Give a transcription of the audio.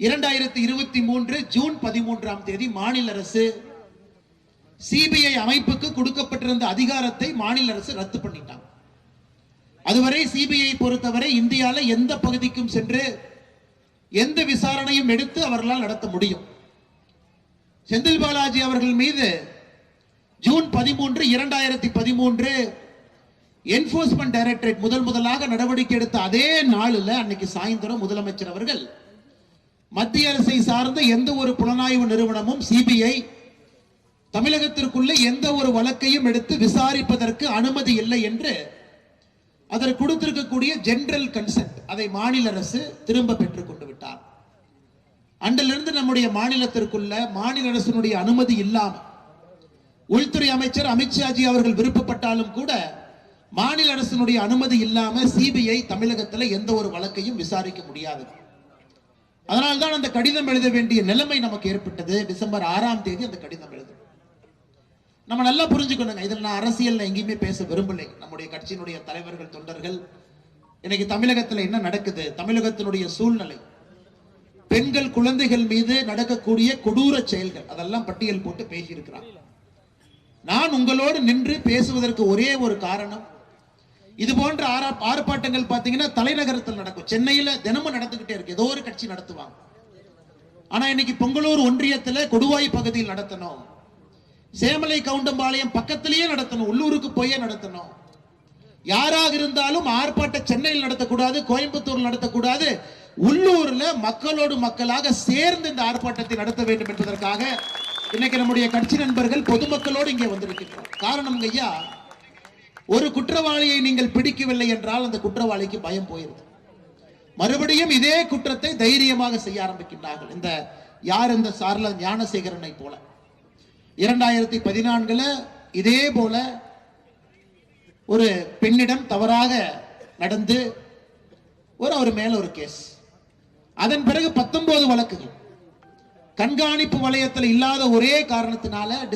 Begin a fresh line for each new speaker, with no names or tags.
இரண்டாயிரத்தி இருபத்தி மூன்று ஜூன் பதிமூன்றாம் தேதி மாநில அரசு சிபிஐ அமைப்புக்கு கொடுக்கப்பட்டிருந்த அதிகாரத்தை மாநில அரசு ரத்து பண்ணிட்டாங்க. அதுவரை சிபிஐ பொறுத்தவரை இந்தியாவில் எந்த பகுதிக்கும் சென்று எந்த விசாரணையும் எடுத்து அவர்களால் நடத்த முடியும். செந்தில் பாலாஜி அவர்கள் மீது ஜூன் பதிமூன்று இரண்டாயிரத்தி பதிமூன்று என்போர்ஸ்மெண்ட் டைரக்டரேட் முதல் முதலாக நடவடிக்கை எடுத்த அதே நாளில் அன்னைக்கு சாயந்தரம் முதலமைச்சர் அவர்கள் மத்திய அரசை சார்ந்த எந்த ஒரு புலனாய்வு நிறுவனமும் சிபிஐ தமிழகத்திற்குள்ள எந்த ஒரு வழக்கையும் எடுத்து விசாரிப்பதற்கு அனுமதி இல்லை என்று அதற்கு கொடுத்திருக்கக்கூடிய ஜெனரல் கன்சென்ட் அதை மாநில அரசு திரும்ப பெற்றுக் கொண்டு விட்டார். அன்றிலிருந்து நம்முடைய மாநிலத்திற்குள்ள மாநில அரசினுடைய அனுமதி இல்லாமல் உள்துறை அமைச்சர் அமித்ஷாஜி அவர்கள் விருப்பப்பட்டாலும் கூட மாநில அரசினுடைய அனுமதி இல்லாம சிபிஐ தமிழகத்தில் எந்த ஒரு வழக்கையும் விசாரிக்க முடியாது அதனால்தான் அந்த கடிதம் எழுத வேண்டிய நிலைமை நமக்கு ஏற்பட்டது. டிசம்பர் ஆறாம் தேதி அந்த கடிதம் எழுதும் நம்ம நல்லா புரிஞ்சுக்கணுங்க. இதில் நான் அரசியல் எங்கேயுமே பேச விரும்பலை. நம்முடைய கட்சியினுடைய தலைவர்கள் தொண்டர்கள் இன்னைக்கு தமிழகத்தில் என்ன நடக்குது? தமிழகத்தினுடைய சூழ்நிலை. பெண்கள் குழந்தைகள் மீது நடக்கக்கூடிய கொடூர செயல்கள். அதெல்லாம் பட்டியல் போட்டு பேசியிருக்கிறான் நான் உங்களோடு நின்று பேசுவதற்கு ஒரே ஒரு காரணம் இது போன்ற ஆரா- ஆர்ப்பாட்டங்கள் பார்த்தீங்கன்னா தலைநகரத்தில் நடக்கும். சென்னையில் தினமும் நடந்துக்கிட்டே இருக்கு. ஏதோ ஒரு கட்சி நடத்துவாங்க. ஆனா இன்னைக்கு பொங்கலூர் ஒன்றியத்துல கொடுவாய் பகுதியில் நடத்தணும். சேமலை கவுண்டம்பாளையம் பக்கத்திலேயே நடத்தணும். உள்ளூருக்கு போயே நடத்தணும். யாராக இருந்தாலும் ஆர்ப்பாட்ட சென்னையில் நடத்தக்கூடாது கோயம்புத்தூர் நடத்தக்கூடாது. உள்ளூர்ல மக்களோடு மக்களாக சேர்ந்து இந்த ஆர்ப்பாட்டத்தை நடத்த வேண்டும் என்பதற்காக இன்னைக்கு நம்முடைய கட்சி நண்பர்கள் பொதுமக்களோடு இங்கே வந்திருக்கின்றோம். காரணம் ஐயா ஒரு குற்றவாளியை நீங்கள் பிடிக்கவில்லை என்றால் அந்த குற்றவாளிக்கு பயம் போயிருது. மறுபடியும் இதே குற்றத்தை தைரியமாக செய்ய ஆரம்பிக்கின்றார்கள். இந்த யார் இந்த சார்ல? ஞானசேகரனை போல. இரண்டாயிரத்தி பதினான்குல இதே போல ஒரு பெண்ணிடம் தவறாக நடந்து ஒரு அவர் மேல ஒரு கேஸ். அதன் பிறகு பத்தொன்பது வழக்குகள். கண்காணிப்பு வளையத்தில் இல்லாத ஒரே காரணத்தினால